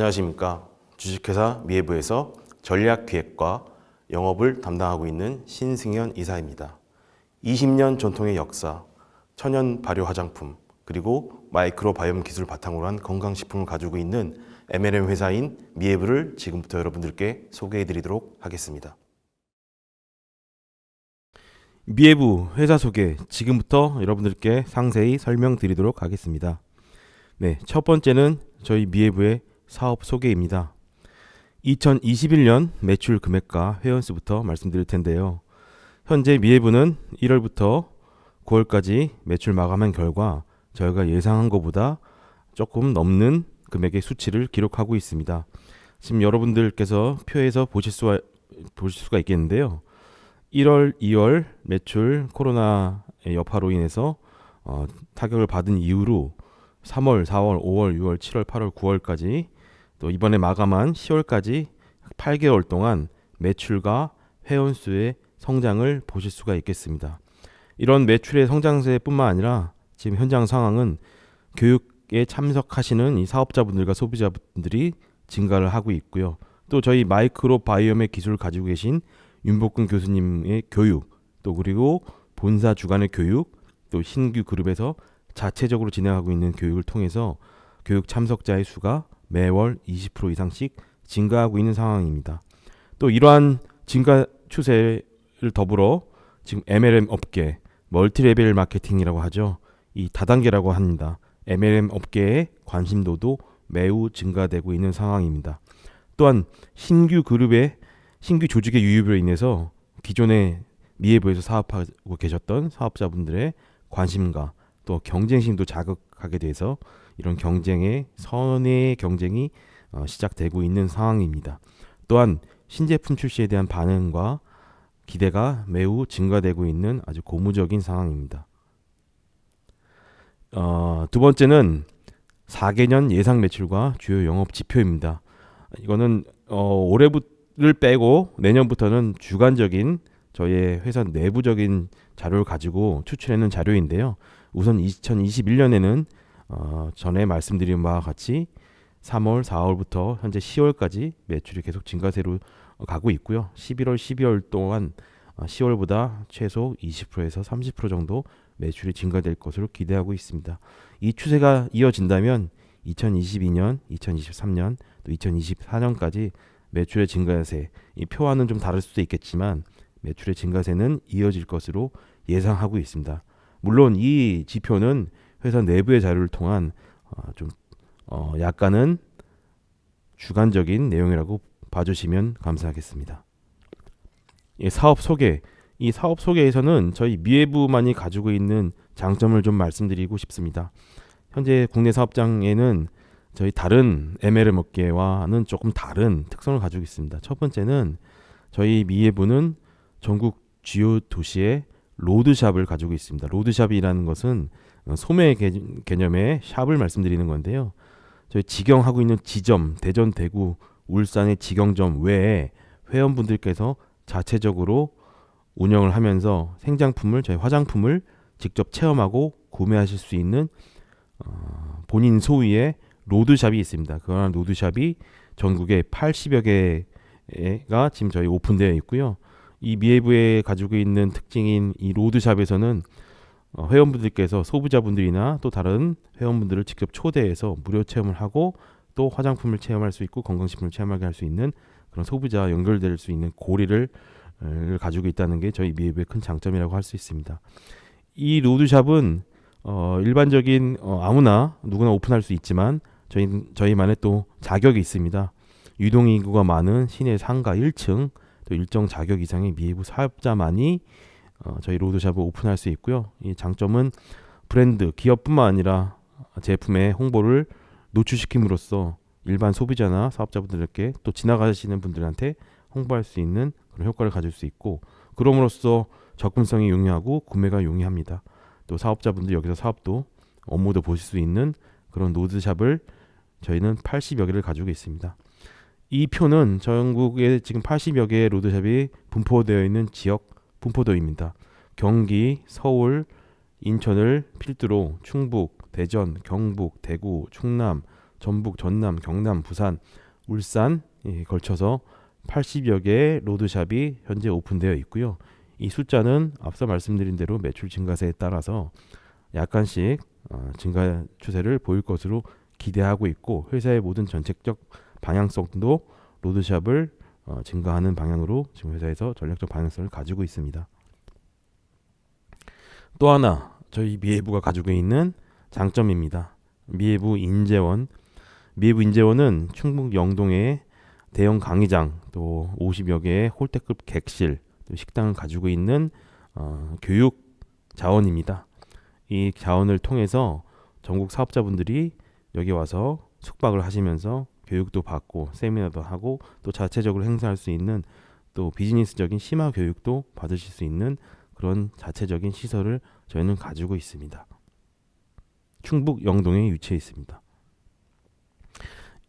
안녕하십니까. 주식회사 미해부에서 전략기획과 영업을 담당하고 있는 신승현 이사입니다. 20년 전통의 역사, 천연 발효 화장품, 그리고 마이크로바이옴 기술 바탕으로 한 건강식품을 가지고 있는 MLM 회사인 미해부를 지금부터 여러분들께 소개해 드리도록 하겠습니다. 미해부 회사 소개 지금부터 여러분들께 상세히 설명드리도록 하겠습니다. 네, 첫 번째는 저희 미해부의 사업 소개입니다. 2021년 매출 금액과 회원수부터 말씀드릴 텐데요. 현재 미해부는 1월부터 9월까지 매출 마감한 결과 저희가 예상한 것보다 조금 넘는 금액의 수치를 기록하고 있습니다. 지금 여러분들께서 표에서 보실 수가 보실 수가 있겠는데요. 1월, 2월 매출 코로나의 여파로 인해서 어, 타격을 받은 이후로 3월, 4월, 5월, 6월, 7월, 8월, 9월까지 또 이번에 마감한 10월까지 8개월 동안 매출과 회원 수의 성장을 보실 수가 있겠습니다. 이런 매출의 성장세뿐만 아니라 지금 현장 상황은 교육에 참석하시는 이 사업자분들과 소비자분들이 증가를 하고 있고요. 또 저희 마이크로 바이옴의 기술을 가지고 계신 윤복근 교수님의 교육, 또 그리고 본사 주간의 교육, 또 신규 그룹에서 자체적으로 진행하고 있는 교육을 통해서 교육 참석자의 수가 매월 20% 이상씩 증가하고 있는 상황입니다. 또 이러한 증가 추세를 더불어 지금 MLM 업계, 멀티레벨 마케팅이라고 하죠. 이 다단계라고 합니다. MLM 업계의 관심도도 매우 증가되고 있는 상황입니다. 또한 신규 그룹의 신규 조직의 유입으로 인해서 기존에 미해부에서 사업하고 계셨던 사업자분들의 관심과 또 경쟁심도 자극하게 돼서 이런 경쟁의 선의 경쟁이 어, 시작되고 있는 상황입니다. 또한 신제품 출시에 대한 반응과 기대가 매우 증가되고 있는 아주 고무적인 상황입니다. 어, 두 번째는 4개년 예상 매출과 주요 영업 지표입니다. 이거는 어, 올해를 빼고 내년부터는 주간적인 저희의 회사 내부적인 자료를 가지고 추출해낸 자료인데요. 우선 2021년에는 어, 전에 말씀드린 바와 같이 3월, 4월부터 현재 10월까지 매출이 계속 증가세로 가고 있고요. 11월, 12월 동안 어, 10월보다 최소 20%에서 30% 정도 매출이 증가될 것으로 기대하고 있습니다. 이 추세가 이어진다면 2022년, 2023년, 또 2024년까지 매출의 증가세, 이 표와는 좀 다를 수도 있겠지만 매출의 증가세는 이어질 것으로 예상하고 있습니다. 물론 이 지표는 회사 내부의 자료를 통한 어, 좀 어, 약간은 주관적인 내용이라고 봐주시면 감사하겠습니다. 예, 사업 소개. 이 사업 소개에서는 저희 미해부만이 가지고 있는 장점을 좀 말씀드리고 싶습니다. 현재 국내 사업장에는 저희 다른 MLM 업계와는 조금 다른 특성을 가지고 있습니다. 첫 번째는 저희 미해부는 전국 주요 도시에 로드샵을 가지고 있습니다. 로드샵이라는 것은 소매 개념의 샵을 말씀드리는 건데요. 저희 직영하고 있는 지점, 대전, 대구, 울산의 직영점 외에 회원분들께서 자체적으로 운영을 하면서 생장품을 저희 화장품을 직접 체험하고 구매하실 수 있는 어, 본인 소유의 로드샵이 있습니다. 그러한 로드샵이 전국에 80여 개가 지금 저희 오픈되어 있고요. 이 미해부에 가지고 있는 특징인 이 로드샵에서는 어, 회원분들께서 소비자분들이나 또 다른 회원분들을 직접 초대해서 무료 체험을 하고 또 화장품을 체험할 수 있고 건강식품을 체험하게 할 수 있는 그런 소비자 연결될 수 있는 고리를 을 가지고 있다는 게 저희 미해부의 큰 장점이라고 할 수 있습니다. 이 로드샵은 어, 일반적인 어, 아무나 누구나 오픈할 수 있지만 저희 저희만의 또 자격이 있습니다. 유동 인구가 많은 시내 상가 1층 또 일정 자격 이상의 미해부 사업자만이 어, 저희 로드샵을 오픈할 수 있고요. 이 장점은 브랜드 기업뿐만 아니라 제품의 홍보를 노출시킴으로써 일반 소비자나 사업자분들께 또 지나가시는 분들한테 홍보할 수 있는 그런 효과를 가질 수 있고 그럼으로써 접근성이 용이하고 구매가 용이합니다. 또 사업자분들 여기서 사업도 업무도 보실 수 있는 그런 로드샵을 저희는 80여 개를 가지고 있습니다. 이 표는 전국에 지금 80여 개의 로드샵이 분포되어 있는 지역 분포도입니다. 경기, 서울, 인천을 필두로 충북, 대전, 경북, 대구, 충남, 전북, 전남, 경남, 부산, 울산 에 걸쳐서 80여 개의 로드샵이 현재 오픈되어 있고요. 이 숫자는 앞서 말씀드린 대로 매출 증가세에 따라서 약간씩 어, 증가 추세를 보일 것으로 기대하고 있고 회사의 모든 정책적 방향성도 로드샵을 어, 증가하는 방향으로 지금 회사에서 전략적 방향성을 가지고 있습니다. 또 하나 저희 미해부가 가지고 있는 장점입니다. 미해부 인재원 미해부 인재원은 충북 영동에 대형 강의장 또 50여 개의 홀대급 객실 또 식당을 가지고 있는 어, 교육 자원입니다. 이 자원을 통해서 전국 사업자분들이 여기 와서 숙박을 하시면서 교육도 받고 세미나도 하고 또 자체적으로 행사할 수 있는 또 비즈니스적인 심화 교육도 받으실 수 있는 그런 자체적인 시설을 저희는 가지고 있습니다. 충북 영동에 위치해 있습니다.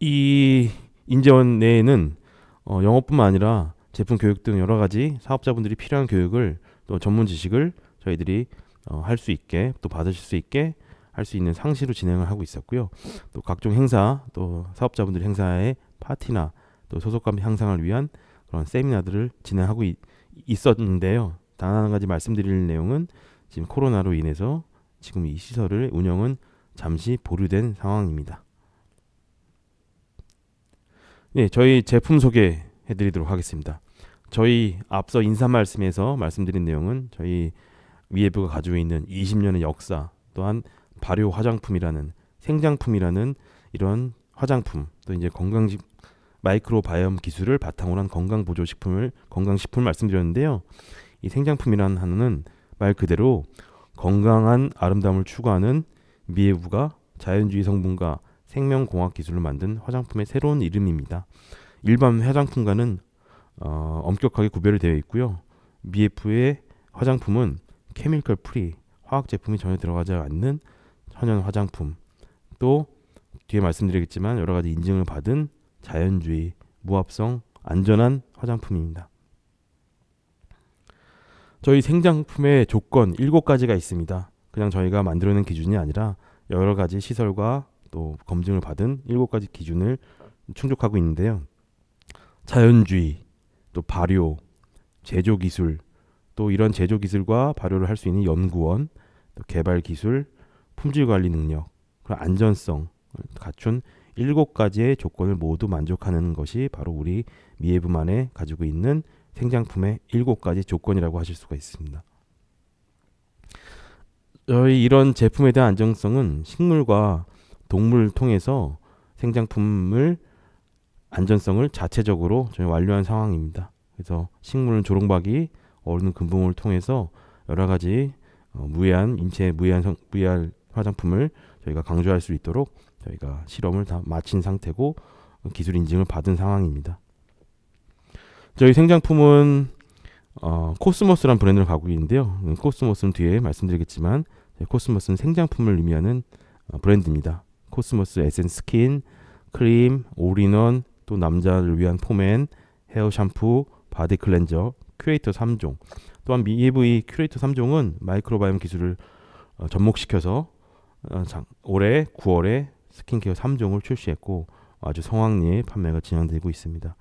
이 인재원 내에는 어, 영어뿐만 아니라 제품 교육 등 여러 가지 사업자분들이 필요한 교육을 또 전문 지식을 저희들이 어, 할 수 있게 또 받으실 수 있게 할 수 있는 상시로 진행을 하고 있었고요. 또 각종 행사 또 사업자분들 행사의 파티나 또 소속감 향상을 위한 그런 세미나들을 진행하고 있, 있었는데요. 단 한 가지 말씀드릴 내용은 지금 코로나로 인해서 지금 이 시설을 운영은 잠시 보류된 상황입니다. 네, 저희 제품 소개해 드리도록 하겠습니다. 저희 앞서 인사 말씀에서 말씀드린 내용은 저희 위에부가 가지고 있는 20년의 역사 또한 발효 화장품이라는 생장품이라는 이런 화장품 또 이제 건강식 마이크로바이옴 기술을 바탕으로 한 건강 보조 식품을 건강 식품을 말씀드렸는데요. 이 생장품이라는 하나는 말 그대로 건강한 아름다움을 추구하는 미해부가 자연주의 성분과 생명공학 기술로 만든 화장품의 새로운 이름입니다. 일반 화장품과는 어, 엄격하게 구별이 되어 있고요. 미에프의 화장품은 케미컬 프리 화학 제품이 전혀 들어가지 않는 천연 화장품 또 뒤에 말씀드리겠지만 여러 가지 인증을 받은 자연주의 무합성 안전한 화장품입니다. 저희 생장품의 조건 7가지가 있습니다. 그냥 저희가 만들어낸 기준이 아니라 여러 가지 시설과 또 검증을 받은 7가지 기준을 충족하고 있는데요. 자연주의, 또 발효, 제조 기술, 또 이런 제조 기술과 발효를 할 수 있는 연구원, 또 개발 기술, 품질 관리 능력, 그리고 안전성 갖춘 일곱 가지의 조건을 모두 만족하는 것이 바로 우리 미에브만에 가지고 있는 생장품의 일곱 가지 조건이라고 하실 수가 있습니다. 저희 이런 제품에 대한 안정성은 식물과 동물을 통해서 생장품을 안전성을 자체적으로 저희 완료한 상황입니다. 그래서 식물은 조롱박이, 어른 근봉을 통해서 여러 가지 어, 무해한 인체 무해한 성, 무해한 화장품을 저희가 강조할 수 있도록 저희가 실험을 다 마친 상태고 기술 인증을 받은 상황입니다. 저희 생장품은 어, 코스모스란 브랜드를 가지고 있는데요. 음, 코스모스는 뒤에 말씀드리겠지만 코스모스는 생장품을 의미하는 어, 브랜드입니다. 코스모스 에센 스킨, 크림, 올인원, 또 남자를 위한 포맨, 헤어 샴푸, 바디 클렌저, 큐레이터 3종. 또한 미에브의 큐레이터 3종은 마이크로바이옴 기술을 어, 접목시켜서 올해 9월에 스킨케어 3종을 출시했고 아주 성황리에 판매가 진행되고 있습니다.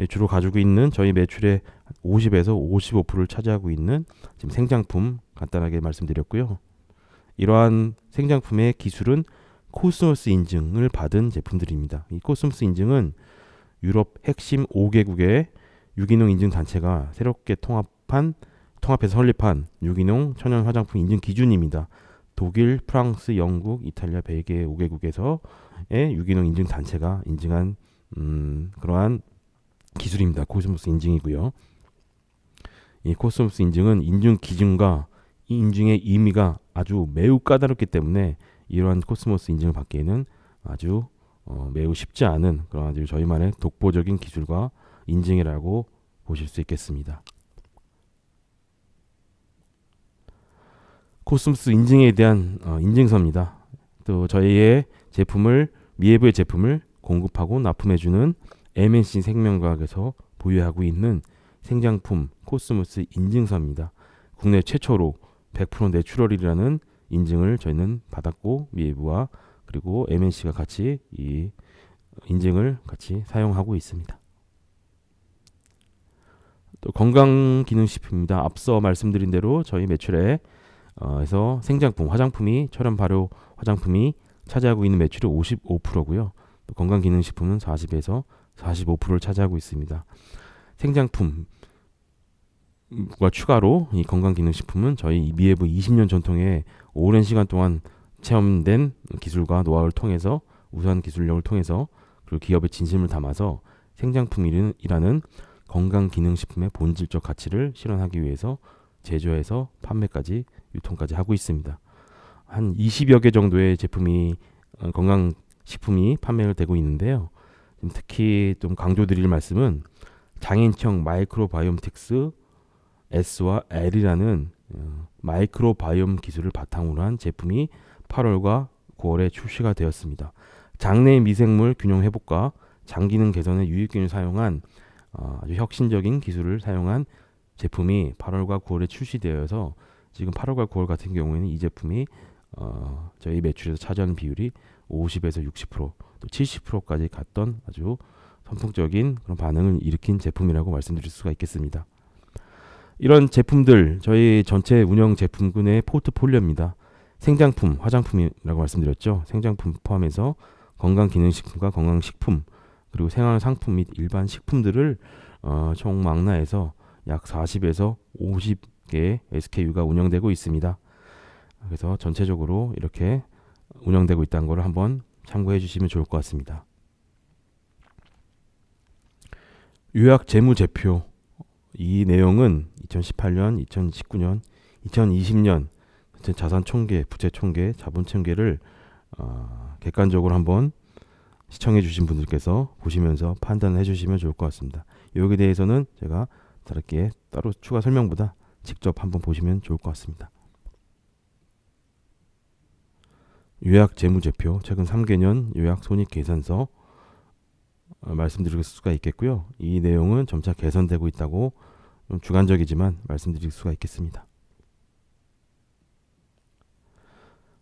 예, 주로 가지고 있는 저희 매출의 50에서 55%를 차지하고 있는 지금 생장품 간단하게 말씀드렸고요. 이러한 생장품의 기술은 코스모스 인증을 받은 제품들입니다. 이 코스모스 인증은 유럽 핵심 5개국의 유기농 인증 단체가 새롭게 통합한 통합해서 설립한 유기농 천연 화장품 인증 기준입니다. 독일, 프랑스, 영국, 이탈리아, 벨기에 5개국에서의 유기농 인증 단체가 인증한 음, 그러한 기술입니다. 코스모스 인증이고요. 이 코스모스 인증은 인증 기준과 이 인증의 의미가 아주 매우 까다롭기 때문에 이러한 코스모스 인증을 받기에는 아주 어, 매우 쉽지 않은 그런 아주 저희만의 독보적인 기술과 인증이라고 보실 수 있겠습니다. 코스모스 인증에 대한 어, 인증서입니다. 또 저희의 제품을 미에브의 제품을 공급하고 납품해주는 MNC 생명과학에서 보유하고 있는 생장품 코스모스 인증서입니다. 국내 최초로 100% 내추럴이라는 인증을 저희는 받았고 미에브와 그리고 MNC가 같이 이 인증을 같이 사용하고 있습니다. 또 건강기능식품입니다. 앞서 말씀드린 대로 저희 매출에 어, 에서 생장품, 화장품이 천연 발효 화장품이 차지하고 있는 매출이 55%고요. 또 건강기능식품은 40에서 45%를 차지하고 있습니다. 생장품과 추가로 이 건강기능식품은 저희 미에브 20년 전통의 오랜 시간 동안 체험된 기술과 노하우를 통해서 우수한 기술력을 통해서 그리고 기업의 진심을 담아서 생장품이라는 건강기능식품의 본질적 가치를 실현하기 위해서 제조해서 판매까지 유통까지 하고 있습니다. 한 20여 개 정도의 제품이 어, 건강 식품이 판매가 되고 있는데요. 특히 좀 강조드릴 말씀은 장인청 마이크로바이옴틱스 S와 L이라는 어, 마이크로바이옴 기술을 바탕으로 한 제품이 8월과 9월에 출시가 되었습니다. 장내 미생물 균형 회복과 장 기능 개선에 유익균을 사용한 어, 아주 혁신적인 기술을 사용한 제품이 8월과 9월에 출시되어서 지금 8월과 9월 같은 경우에는 이 제품이 어, 저희 매출에서 차지하는 비율이 50에서 60%, 또 70%까지 갔던 아주 선풍적인 그런 반응을 일으킨 제품이라고 말씀드릴 수가 있겠습니다. 이런 제품들 저희 전체 운영 제품군의 포트폴리오입니다. 생장품, 화장품이라고 말씀드렸죠. 생장품 포함해서 건강기능식품과 건강식품 그리고 생활상품 및 일반 식품들을 어, 총 망라해서 약 40에서 50 개의 SKU가 운영되고 있습니다. 그래서 전체적으로 이렇게 운영되고 있다는 것을 한번 참고해 주시면 좋을 것 같습니다. 요약 재무제표 이 내용은 2018년, 2019년, 2020년 자산 총계, 부채 총계, 자본 총계를 어, 객관적으로 한번 시청해 주신 분들께서 보시면서 판단해 주시면 좋을 것 같습니다. 여기에 대해서는 제가 다르게 따로 추가 설명보다 직접 한번 보시면 좋을 것 같습니다. 요약 재무제표 최근 3개년 요약 손익 계산서 어, 말씀드릴 수가 있겠고요. 이 내용은 점차 개선되고 있다고 좀 주관적이지만 말씀드릴 수가 있겠습니다.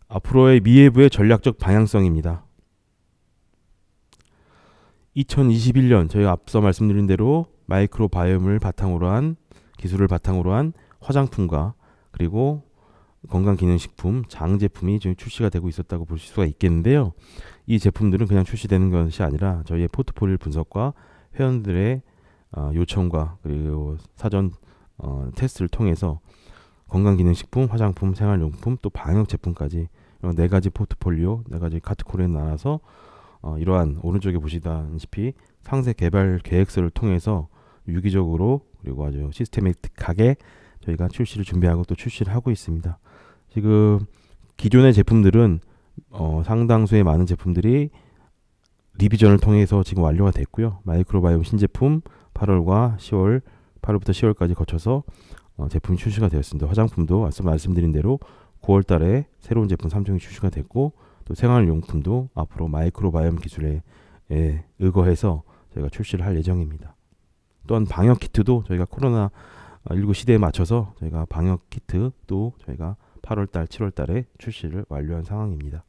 앞으로의 미예부의 전략적 방향성입니다. 2021년 저희가 앞서 말씀드린 대로 마이크로바이옴을 바탕으로 한 기술을 바탕으로 한 화장품과 그리고 건강기능식품, 장 제품이 지금 출시가 되고 있었다고 볼 수가 있겠는데요. 이 제품들은 그냥 출시되는 것이 아니라 저희의 포트폴리오 분석과 회원들의 어, 요청과 그리고 사전 어, 테스트를 통해서 건강기능식품, 화장품, 생활용품 또 방역 제품까지 이런 네 가지 포트폴리오, 네 가지 카테고리에 나눠서 어, 이러한 오른쪽에 보시다시피 상세 개발 계획서를 통해서 유기적으로 그리고 아주 시스테매틱하게 저희가 출시를 준비하고 또 출시를 하고 있습니다. 지금 기존의 제품들은 어, 상당수의 많은 제품들이 리비전을 통해서 지금 완료가 됐고요. 마이크로바이옴 신제품 8월과 10월, 8월부터 10월까지 거쳐서 어, 제품이 출시가 되었습니다. 화장품도 앞서 말씀드린 대로 9월 달에 새로운 제품 3종이 출시가 됐고 또 생활용품도 앞으로 마이크로바이옴 기술에 에 의거해서 저희가 출시를 할 예정입니다. 또한 방역 키트도 저희가 코로나 19 시대에 맞춰서 저희가 방역 키트도 저희가 8월 달, 7월 달에 출시를 완료한 상황입니다.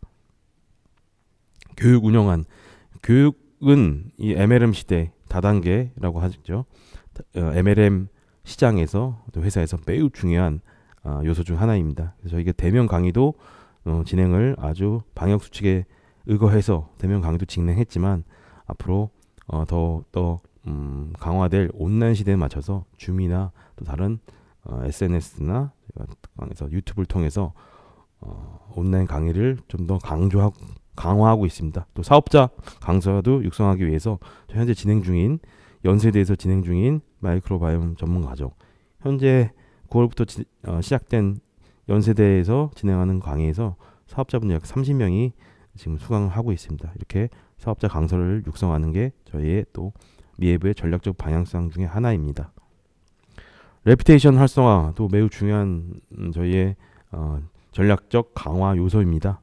교육 운영한 교육은 이 MLM 시대 다단계라고 하죠. 어, MLM 시장에서 또 회사에서 매우 중요한 아, 요소 중 하나입니다. 그래서 저희가 대면 강의도 어, 진행을 아주 방역 수칙에 의거해서 대면 강의도 진행했지만 앞으로 어, 더더 음, 강화될 온라인 시대에 맞춰서 줌이나 또 다른 어, SNS나 강에서 유튜브를 통해서 어, 온라인 강의를 좀 더 강조하고 강화하고 있습니다. 또 사업자 강사도 육성하기 위해서 현재 진행 중인 연세대에서 진행 중인 마이크로바이옴 전문 과정 현재 9월부터 지, 어, 시작된 연세대에서 진행하는 강의에서 사업자분 약 30명이 지금 수강을 하고 있습니다. 이렇게 사업자 강사를 육성하는 게 저희의 또 미에브의 전략적 방향성 중에 하나입니다. 레피테이션 활성화도 매우 중요한 음, 저희의 어, 전략적 강화 요소입니다.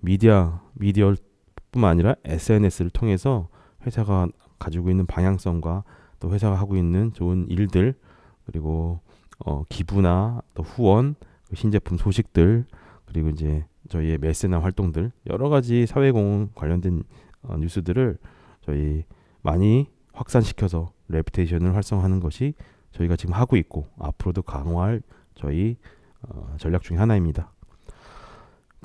미디어 미디어뿐만 아니라 SNS를 통해서 회사가 가지고 있는 방향성과 또 회사가 하고 있는 좋은 일들 그리고 어, 기부나 또 후원 그 신제품 소식들 그리고 이제 저희의 메세나 활동들 여러 가지 사회공헌 관련된 어, 뉴스들을 저희 많이 확산시켜서 레피테이션을 활성화하는 것이 저희가 지금 하고 있고 앞으로도 강화할 저희 어, 전략 중에 하나입니다.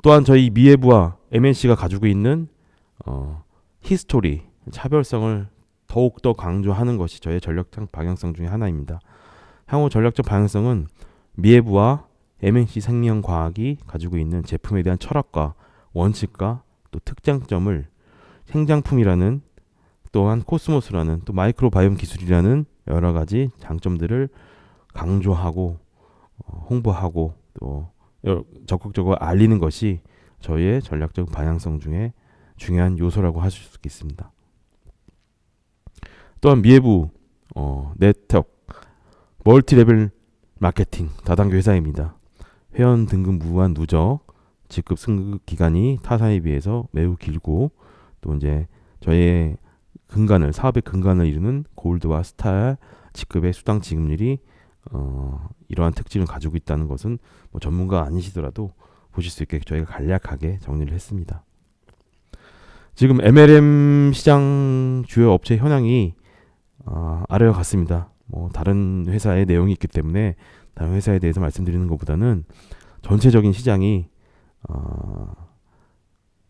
또한 저희 미에부와 MNC가 가지고 있는 어, 히스토리 차별성을 더욱 더 강조하는 것이 저의 전략적 방향성 중에 하나입니다. 향후 전략적 방향성은 미에부와 MNC 생명 과학이 가지고 있는 제품에 대한 철학과 원칙과 또 특장점을 생장품이라는 또한 코스모스라는 또 마이크로바이옴 기술이라는 여러 가지 장점들을 강조하고 어, 홍보하고 또 여- 적극적으로 알리는 것이 저희의 전략적 방향성 중에 중요한 요소라고 하실 수 있습니다. 또한 미해부 어, 네트워크 멀티레벨 마케팅 다단계 회사입니다. 회원 등급 무한 누적 직급 승급 기간이 타사에 비해서 매우 길고 또 이제 저희의 근간을 사업의 근간을 이루는 골드와 스타 직급의 수당 지급률이 어, 이러한 특징을 가지고 있다는 것은 뭐 전문가 아니시더라도 보실 수 있게 저희가 간략하게 정리를 했습니다. 지금 MLM 시장 주요 업체 현황이 어, 아래와 같습니다. 뭐 다른 회사의 내용이 있기 때문에 다른 회사에 대해서 말씀드리는 것보다는 전체적인 시장이 어,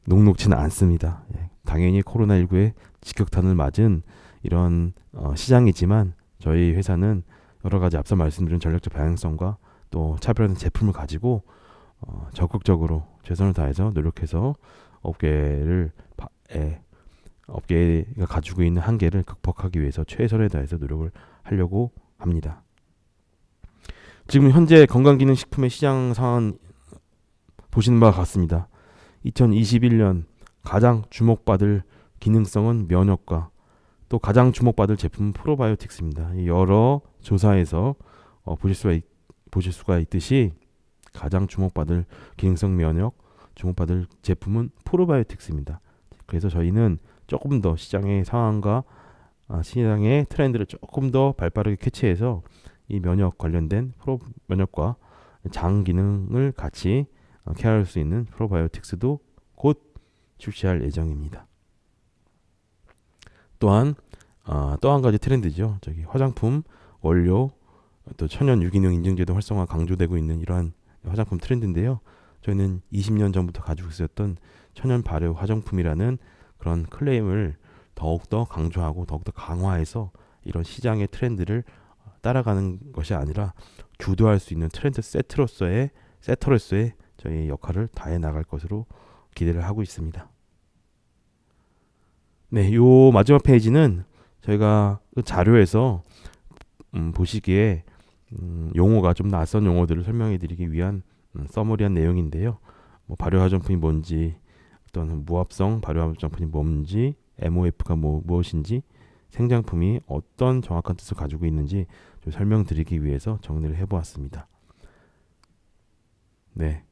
녹록지는 않습니다. 예, 당연히 코로나19의 직격탄을 맞은 이런 어, 시장이지만 저희 회사는 여러 가지 앞서 말씀드린 전략적 방향성과 또 차별화된 제품을 가지고 어, 적극적으로 최선을 다해서 노력해서 업계를 바, 에, 업계가 가지고 있는 한계를 극복하기 위해서 최선을 다해서 노력을 하려고 합니다. 지금 현재 건강기능식품의 시장 상황 보시는 바와 같습니다. 2021년 가장 주목받을 기능성은 면역과 또 가장 주목받을 제품은 프로바이오틱스입니다. 이 여러 조사에서 어, 보실 수가 있, 보실 수가 있듯이 가장 주목받을 기능성 면역 주목받을 제품은 프로바이오틱스입니다. 그래서 저희는 조금 더 시장의 상황과 아, 시장의 트렌드를 조금 더 발빠르게 캐치해서 이 면역 관련된 프로 면역과 장 기능을 같이 어, 케어할 수 있는 프로바이오틱스도 곧 출시할 예정입니다. 또한 아, 또 한 가지 트렌드죠. 저기 화장품 원료 또 천연 유기농 인증제도 활성화 강조되고 있는 이러한 화장품 트렌드인데요. 저희는 20년 전부터 가지고 있었던 천연 발효 화장품이라는 그런 클레임을 더욱더 강조하고 더욱더 강화해서 이런 시장의 트렌드를 따라가는 것이 아니라 주도할 수 있는 트렌드 세트로서의 세터로서의 저희 역할을 다해 나갈 것으로 기대를 하고 있습니다. 네, 요 마지막 페이지는 저희가 그 자료에서 음, 보시기에 음, 용어가 좀 낯선 용어들을 설명해 드리기 위한 음, 서머리한 내용인데요. 뭐 발효 화장품이 뭔지 어떤 무합성 발효 화장품이 뭔지 MOF가 뭐, 무엇인지 생장품이 어떤 정확한 뜻을 가지고 있는지 좀 설명드리기 위해서 정리를 해보았습니다. 네.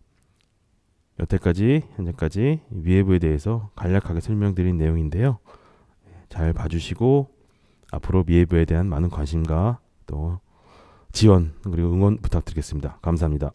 여태까지 현재까지 위에부에 대해서 간략하게 설명드린 내용인데요. 잘 봐주시고 앞으로 미에부에 대한 많은 관심과 또 지원 그리고 응원 부탁드리겠습니다. 감사합니다.